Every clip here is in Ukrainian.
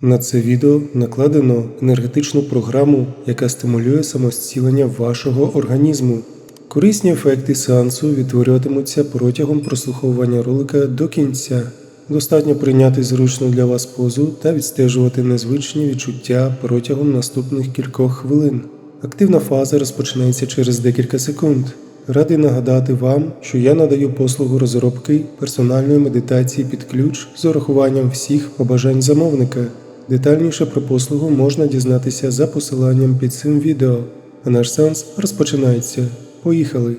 На це відео накладено енергетичну програму, яка стимулює самозцілення вашого організму. Корисні ефекти сеансу відтворюватимуться протягом прослуховування ролика до кінця. Достатньо прийняти зручну для вас позу та відстежувати незвичні відчуття протягом наступних кількох хвилин. Активна фаза розпочнеться через декілька секунд. Радий нагадати вам, що я надаю послугу розробки персональної медитації під ключ з урахуванням всіх побажань замовника. Детальніше про послугу можна дізнатися за посиланням під цим відео. А наш сеанс розпочинається. Поїхали!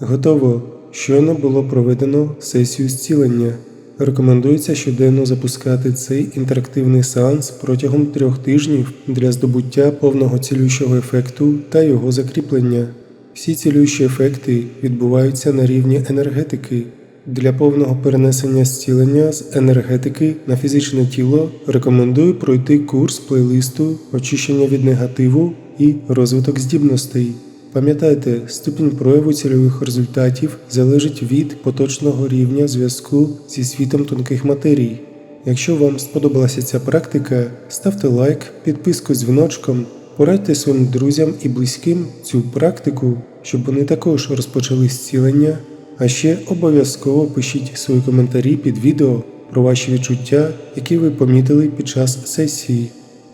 Готово. Щойно було проведено сесію зцілення. Рекомендується щоденно запускати цей інтерактивний сеанс протягом трьох тижнів для здобуття повного цілющого ефекту та його закріплення. Всі цілющі ефекти відбуваються на рівні енергетики. Для повного перенесення зцілення з енергетики на фізичне тіло рекомендую пройти курс плейлисту очищення від негативу і розвиток здібностей. Пам'ятайте, ступінь прояву цільових результатів залежить від поточного рівня зв'язку зі світом тонких матерій. Якщо вам сподобалася ця практика, ставте лайк, підписку з дзвіночком, порадьте своїм друзям і близьким цю практику, щоб вони також розпочали зцілення. А ще обов'язково пишіть свої коментарі під відео про ваші відчуття, які ви помітили під час сесії.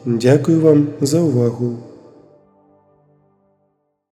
Дякую вам за увагу!